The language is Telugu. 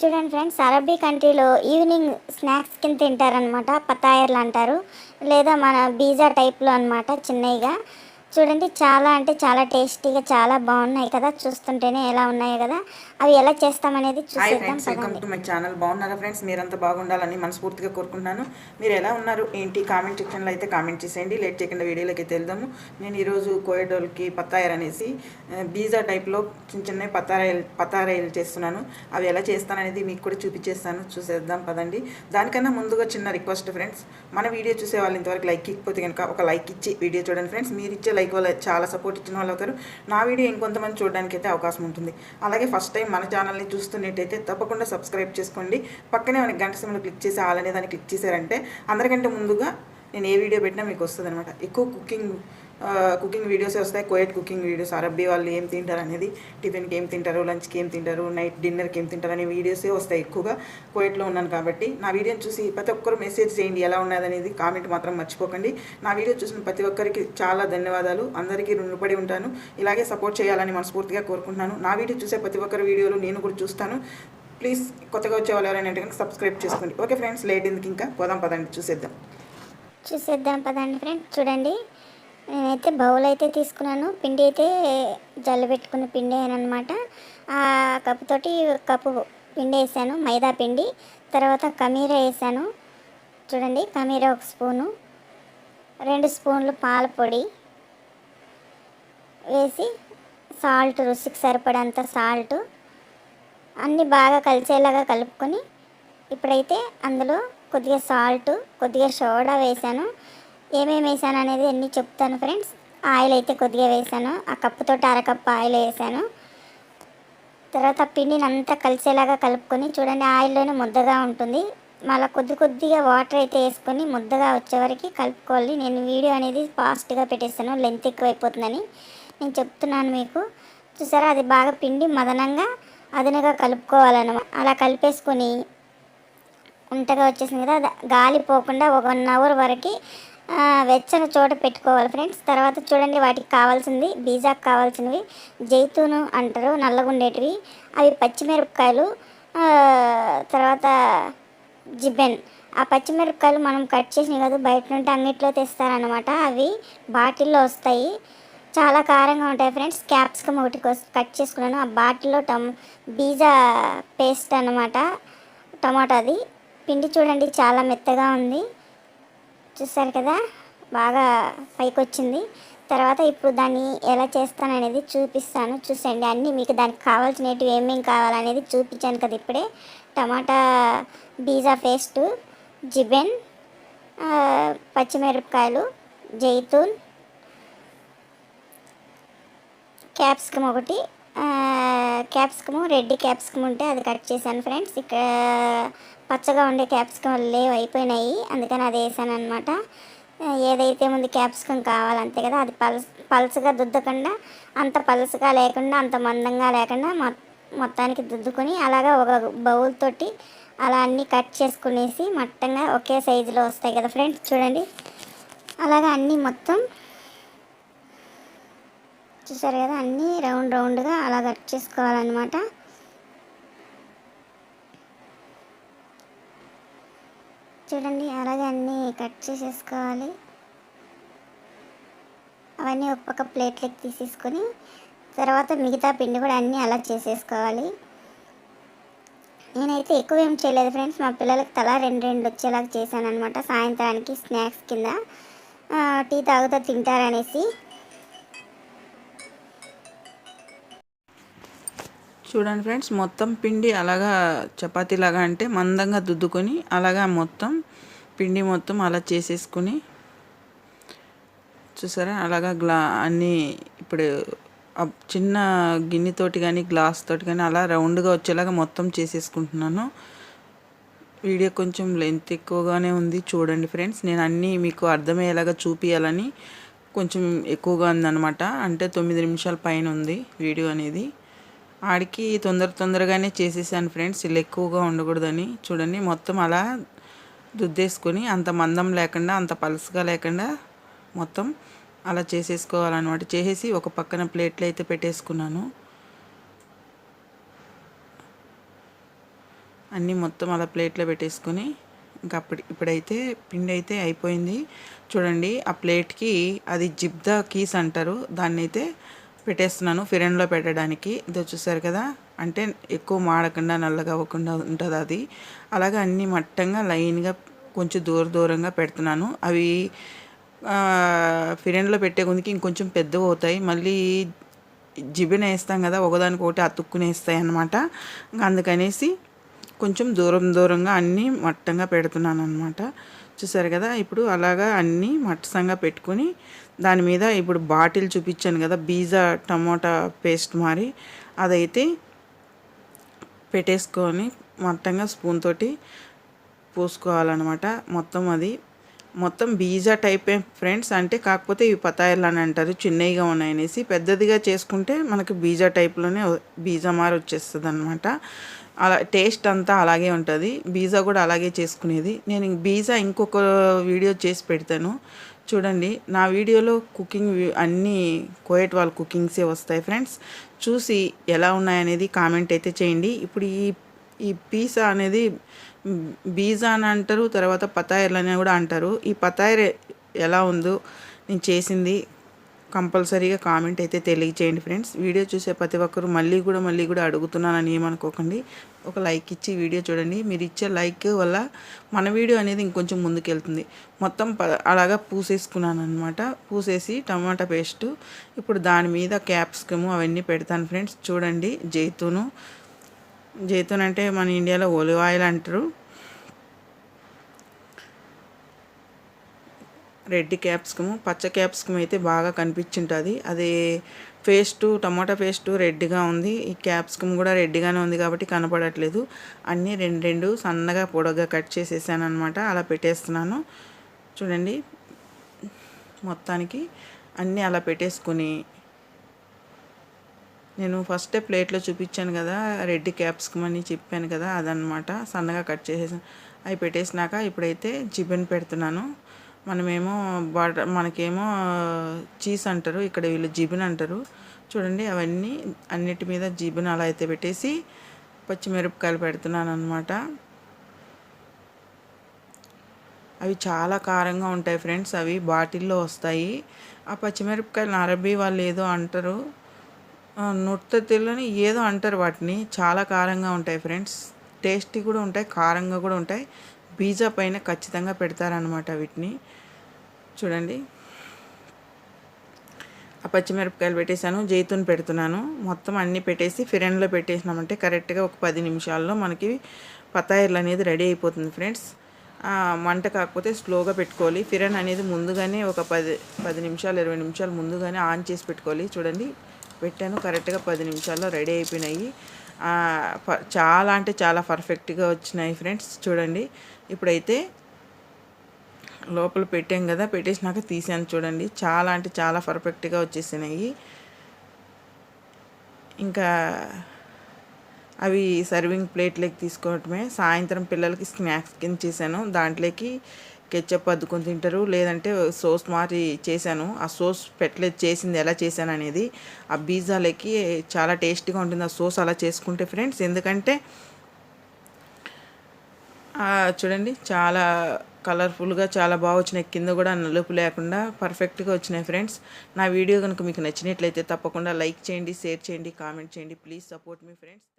చూడండి ఫ్రెండ్స్ అరబీ కంట్రీలో ఈవినింగ్ స్నాక్స్ కింద తింటారనమాట పతాయర్లు అంటారు. లేదా మన బీజా టైప్లో అనమాట చిన్నవిగా చూడండి చాలా అంటే చాలా టేస్టీగా చాలా బాగున్నాయి కదా. చూస్తుంటేనే ఎలా ఉన్నాయో కదా. అవి ఎలా చేస్తామనేది hi friends welcome to my channel బాగున్నారా ఫ్రెండ్స్ మీరంతా బాగుండాలని మనస్ఫూర్తిగా కోరుకుంటున్నాను. మీరు ఎలా ఉన్నారు? ఏంటి? కామెంట్ సెక్షన్లో అయితే కామెంట్ చేసేయండి. లేట్ చేయకుండా వీడియోలోకి అయితే వెళ్దాము. నేను ఈరోజు కోయడోల్కి పత్తాయర్ అనేసి బీజా టైప్లో చిన్న చిన్న పత్తారాయలు పత్తారాయలు చేస్తున్నాను. అవి ఎలా చేస్తాననేది మీకు కూడా చూపించేస్తాను. చూసేద్దాం పదండి. దానికన్నా ముందుగా చిన్న రిక్వెస్ట్ ఫ్రెండ్స్ మన వీడియో చూసే వాళ్ళు ఇంతవరకు లైక్ ఇకపోతే కనుక ఒక లైక్ ఇచ్చి వీడియో చూడండి ఫ్రెండ్స్ మీరు ఇచ్చే లైక్ వల్ల చాలా సపోర్ట్ ఇచ్చిన వాళ్ళు అవుతారు. నా వీడియో ఇంకొంతమంది చూడడానికి అయితే అవకాశం ఉంటుంది. అలాగే ఫస్ట్ టైం మన ఛానల్ని చూస్తున్నట్టయితే తప్పకుండా సబ్స్క్రైబ్ చేసుకోండి. పక్కనే మనకి గంట సమయంలో క్లిక్ చేసి ఆల్ అనే దాన్ని క్లిక్ చేశారంటే అందరికంటే ముందుగా నేను ఏ వీడియో పెట్టినా మీకు వస్తుంది ఎక్కువ కుకింగ్ కుకింగ్ వీడియోసే వస్తాయి. కోయట్ కుకింగ్ వీడియోస్ అరబ్బీ వాళ్ళు ఏం తింటారు అనేది టిఫిన్కి ఏం తింటారు లంచ్కి ఏం తింటారు నైట్ డిన్నర్కి ఏం తింటారు అనే వీడియోసే వస్తాయి ఎక్కువగా కోయట్లో ఉన్నాను కాబట్టి. నా వీడియోని చూసి ప్రతి ఒక్కరు మెసేజ్ చేయండి ఎలా ఉన్నది అనేది కామెంట్ మాత్రం మర్చిపోకండి. నా వీడియో చూసిన ప్రతి ఒక్కరికి చాలా ధన్యవాదాలు. అందరికీ రుణపడి ఉంటాను. ఇలాగే సపోర్ట్ చేయాలని మనస్ఫూర్తిగా కోరుకుంటున్నాను. నా వీడియో చూసే ప్రతి ఒక్కరి వీడియోలు నేను కూడా చూస్తాను. ప్లీజ్ కొత్తగా వచ్చే వాళ్ళు ఎవరైనా కనుక సబ్స్క్రైబ్ చేసుకోండి. ఓకే ఫ్రెండ్స్ లేట్ ఎందుకు ఇంకా? పోదాం పదండి చూసేద్దాం. చూసేద్దాం పదండి ఫ్రెండ్స్ చూడండి. నేనైతే బౌల్ అయితే తీసుకున్నాను. పిండి అయితే జల్లు పెట్టుకున్న పిండి అనమాట. ఆ కప్పుతోటి కప్పు పిండి వేసాను మైదా పిండి తర్వాత కమీరా వేసాను. చూడండి కమీరా ఒక స్పూను రెండు స్పూన్లు పాల పొడి వేసి సాల్ట్ రుచికి సరిపడంత సాల్ట్ అన్నీ బాగా కలిసేలాగా కలుపుకొని ఇప్పుడైతే అందులో కొద్దిగా సాల్ట్ కొద్దిగా సోడా వేసాను. ఏమేమి వేసాను అనేది అన్నీ చెప్తాను ఫ్రెండ్స్. ఆయిల్ అయితే కొద్దిగా వేసాను. ఆ కప్పుతో అరకప్పు ఆయిల్ వేసాను. తర్వాత పిండిని అంతా కలిసేలాగా కలుపుకొని చూడండి ఆయిల్లోనే ముద్దగా ఉంటుంది. మళ్ళీ కొద్ది కొద్దిగా వాటర్ అయితే వేసుకొని ముద్దగా వచ్చేవరకు కలుపుకోవాలి. నేను వీడియో అనేది ఫాస్ట్గా పెట్టేస్తాను లెంత్ ఎక్కువైపోతుందని. నేను చెప్తున్నాను మీకు. చూసారా అది బాగా పిండి మదనంగా అదనగా కలుపుకోవాలన్నమాట. అలా కలిపేసుకొని ఉంటగా వచ్చేసింది కదా గాలి పోకుండా ఒక వన్ అవర్ వరకు వెచ్చని చోట పెట్టుకోవాలి ఫ్రెండ్స్. తర్వాత చూడండి వాటికి కావాల్సింది బీజాకు కావాల్సినవి. జైతూను అంటారు నల్లగుండేటివి. అవి పచ్చిమిరపకాయలు తర్వాత జిబెన్. ఆ పచ్చిమిరపకాయలు మనం కట్ చేసినవి కాదు బయట నుండి అన్నిట్లో తెస్తారనమాట అవి బాటిల్లో వస్తాయి. చాలా కారంగా ఉంటాయి ఫ్రెండ్స్. క్యాప్సికమ్ ఒకటి కట్ చేసుకున్నాను. ఆ బాటిల్లో టమ్ బీజా పేస్ట్ అనమాట టమాటాది. పిండి చూడండి చాలా మెత్తగా ఉంది. చూసారు కదా బాగా పైకి వచ్చింది తర్వాత ఇప్పుడు దాన్ని ఎలా చేస్తాననేది చూపిస్తాను. చూసండి అన్నీ మీకు దానికి కావాల్సినవి ఏమేమి కావాలనేది చూపించాను కదా ఇప్పుడే. టమాటా బీజా పేస్టు జిబెన్ పచ్చిమిరపకాయలు జైతూన్ క్యాప్సికమ్ ఒకటి క్యాప్సికము రెడ్ క్యాప్సికమ్ ఉంటే అది కట్ చేశాను ఫ్రెండ్స్. ఇక్కడ పచ్చగా ఉండే క్యాప్సికమ్ లేవు అయిపోయినాయి. అందుకని అది వేసాను అనమాట ఏదైతే ముందు క్యాప్సికమ్ కావాలంతే కదా అది పల్స్ పల్స్గా దుద్దకుండా అంత పల్స్గా లేకుండా అంత మందంగా లేకుండా మొ- మొత్తానికి దుద్దుకొని అలాగా ఒక బౌల్ తోటి అలా అన్నీ కట్ చేసుకునేసి మట్టంగా ఒకే సైజులో వస్తాయి కదా ఫ్రెండ్స్ చూడండి. అలాగా అన్నీ మొత్తం చూసారు కదా అన్నీ రౌండ్ రౌండ్గా అలా కట్ చేసుకోవాలన్నమాట. చూడండి అలాగే అన్నీ కట్ చేసేసుకోవాలి. అవన్నీ ఒక పక్క ప్లేట్లకి తీసేసుకొని తర్వాత మిగతా పిండి కూడా అన్నీ అలా చేసేసుకోవాలి. నేనైతే ఎక్కువ ఏం చేయలేదు ఫ్రెండ్స్. మా పిల్లలకి తలా రెండు రెండు వచ్చేలాగా చేశాను అనమాట సాయంత్రానికి స్నాక్స్ కింద టీ తాగుతూ తింటారనేసి చూడండి ఫ్రెండ్స్ మొత్తం పిండి అలాగా చపాతీలాగా అంటే మందంగా దుద్దుకొని అలాగా మొత్తం పిండి మొత్తం అలా చేసేసుకొని చూసారా? అలాగా గ్లా అన్నీ ఇప్పుడు చిన్న గిన్నెతోటి కానీ గ్లాస్ తోటి కానీ అలా రౌండ్గా వచ్చేలాగా మొత్తం చేసేసుకుంటున్నాను. వీడియో కొంచెం లెంత్ ఎక్కువగానే ఉంది చూడండి ఫ్రెండ్స్. నేను అన్నీ మీకు అర్థమయ్యేలాగా చూపించాలని కొంచెం ఎక్కువగా ఉందన్నమాట. అంటే తొమ్మిది నిమిషాల పైన ఉంది వీడియో అనేది. ఆడికి తొందర తొందరగానే చేసేసాను ఫ్రెండ్స్. ఇలా ఎక్కువగా ఉండకూడదని. చూడండి మొత్తం అలా దుద్దేసుకొని అంత మందం లేకుండా అంత పలుసుగా లేకుండా మొత్తం అలా చేసేసుకోవాలన్నమాట. చేసేసి ఒక పక్కన ప్లేట్లు అయితే పెట్టేసుకున్నాను. అన్నీ మొత్తం అలా ప్లేట్లో పెట్టేసుకొని ఇంకా అప్పుడు ఇప్పుడైతే పిండి అయితే అయిపోయింది. చూడండి ఆ ప్లేట్కి అది జిబ్దా కీస్ అంటారు. దాన్ని అయితే పెట్టేస్తున్నాను. ఫిరెన్లో పెట్టడానికి. ఇది చూసారు కదా అంటే ఎక్కువ మాడకుండా నల్లగా అవ్వకుండా ఉంటుంది అది. అలాగే అన్ని మట్టంగా లైన్గా కొంచెం దూర దూరంగా పెడుతున్నాను. అవి ఫిరెన్లో పెట్టే కొందికి ఇంకొంచెం పెద్దవి అవుతాయి. మళ్ళీ జిబిన వేస్తాం కదా ఒకదానికి ఒకటి అతుక్కునేస్తాయి అన్నమాట ఇంకా అందుకనేసి కొంచెం దూరం దూరంగా అన్నీ మట్టంగా పెడుతున్నాను అనమాట చూసారు కదా ఇప్పుడు అలాగా అన్నీ మట్టసంగా పెట్టుకుని దాని మీద ఇప్పుడు బాటిల్ చూపించాను కదా బీజా టమోటా పేస్ట్ మారి అదైతే పెట్టేసుకొని మొత్తంగా స్పూన్ తోటి పూసుకోవాలన్నమాట. మొత్తం అది మొత్తం బీజా టైపే ఫ్రెండ్స్. అంటే కాకపోతే ఇవి పతాయిలు అని అంటారు చిన్నవిగా ఉన్నాయనేసి. పెద్దదిగా చేసుకుంటే మనకు బీజా టైప్లోనే బీజా మారి వచ్చేస్తుంది అనమాట అలా టేస్ట్ అంతా అలాగే ఉంటుంది. బీజా కూడా అలాగే చేసుకునేది. నేను బీజా ఇంకొక వీడియో చేసి పెడతాను. చూడండి నా వీడియోలో కుకింగ్ అన్నీ కోయట్ వాళ్ళ కుకింగ్సే వస్తాయి ఫ్రెండ్స్. చూసి ఎలా ఉన్నాయనేది కామెంట్ అయితే చేయండి. ఇప్పుడు ఈ ఈ పీసా అనేది బీజా అని అంటారు తర్వాత పతాయర్లు అని కూడా అంటారు. ఈ పతాయర్ ఎలా ఉందో నేను చేసింది కంపల్సరీగా కామెంట్ అయితే తెలియచేయండి ఫ్రెండ్స్. వీడియో చూసే ప్రతి ఒక్కరు మళ్ళీ కూడా మళ్ళీ కూడా అడుగుతున్నానని ఏమనుకోకండి. ఒక లైక్ ఇచ్చి వీడియో చూడండి. మీరు ఇచ్చే లైక్ వల్ల మన వీడియో అనేది ఇంకొంచెం ముందుకెళ్తుంది. మొత్తం ప- అలాగా పూసేసుకున్నాను అనమాట పూసేసి టమాటా పేస్టు ఇప్పుడు దాని మీద క్యాప్సికము అవన్నీ పెడతాను ఫ్రెండ్స్. చూడండి జైతూను. జైతూన్ అంటే మన ఇండియాలో ఒలివ్ ఆయిల్ అంటారు. రెడ్ క్యాప్సికము పచ్చ క్యాప్సికం అయితే బాగా కనిపించుంటుంది. అది పేస్టు టమాటా పేస్టు రెడ్గా ఉంది. ఈ క్యాప్సికం కూడా రెడ్గానే ఉంది కాబట్టి కనపడట్లేదు. అన్నీ రెండు రెండు సన్నగా పొడగా కట్ చేసేసాను అనమాట అలా పెట్టేస్తున్నాను. చూడండి. మొత్తానికి అన్నీ అలా పెట్టేసుకుని నేను ఫస్టే ప్లేట్లో చూపించాను కదా రెడ్ క్యాప్సికమ్ అని చెప్పాను కదా అదనమాట సన్నగా కట్ చేసేసాను అవి పెట్టేసినాక ఇప్పుడైతే జిబెన్ పెడుతున్నాను. మనమేమో బటర్ మనకేమో చీజ్ అంటారు ఇక్కడ వీళ్ళు జిబిన్ అంటారు. చూడండి అవన్నీ అన్నిటి మీద జిబిన్ అలా అయితే పెట్టేసి పచ్చిమిరపకాయలు పెడుతున్నాను అనమాట అవి చాలా కారంగా ఉంటాయి ఫ్రెండ్స్ అవి బాటిల్లో వస్తాయి. ఆ పచ్చిమిరపకాయలు అరబీ వాళ్ళు ఏదో అంటారు. ఆ, ఏదో అంటారు వాటిని. చాలా కారంగా ఉంటాయి ఫ్రెండ్స్. టేస్టీ కూడా ఉంటాయి కారంగా కూడా ఉంటాయి. బీజా పైన ఖచ్చితంగా పెడతారనమాట వీటిని. చూడండి. ఆ పచ్చిమిరపకాయలు పెట్టేశాను జైతూన్ పెడుతున్నాను. మొత్తం అన్నీ పెట్టేసి ఫిరెన్లో పెట్టేసినామంటే కరెక్ట్గా ఒక పది నిమిషాల్లో మనకి పతాయిర్లు అనేది రెడీ అయిపోతుంది ఫ్రెండ్స్. మంట కాకపోతే స్లోగా పెట్టుకోవాలి. ఫిరెన్ అనేది ముందుగానే ఒక పది పది నిమిషాలు ఇరవై నిమిషాలు ముందుగానే ఆన్ చేసి పెట్టుకోవాలి. చూడండి. పెట్టాను కరెక్ట్గా పది నిమిషాల్లో రెడీ అయిపోయినాయి. ప- చాలా అంటే చాలా పర్ఫెక్ట్గా వచ్చినాయి ఫ్రెండ్స్. చూడండి. ఇప్పుడైతే లోపల పెట్టాం కదా పెట్టేసినాక తీసాను చూడండి. చాలా అంటే చాలా పర్ఫెక్ట్గా వచ్చేసినాయి. ఇంకా అవి సర్వింగ్ ప్లేట్లోకి తీసుకోవటమే. సాయంత్రం పిల్లలకి స్నాక్స్ కింద చేశాను. దాంట్లోకి కెచ్చప్ అద్దుకొని తింటారు. లేదంటే సోస్ మారి చేశాను. ఆ సోస్ పెట్టలేదు చేసింది ఎలా చేశాను అనేది ఆ బీజాలకి చాలా టేస్టీగా ఉంటుంది. ఆ సోస్ అలా చేసుకుంటే ఫ్రెండ్స్ ఎందుకంటే చూడండి చాలా కలర్ఫుల్గా చాలా బాగా వచ్చినాయి. కింద కూడా నలుపు లేకుండా పర్ఫెక్ట్గా వచ్చినాయి ఫ్రెండ్స్ నా వీడియో కనుక మీకు నచ్చినట్లయితే తప్పకుండా లైక్ చేయండి షేర్ చేయండి కామెంట్ చేయండి. Please support me friends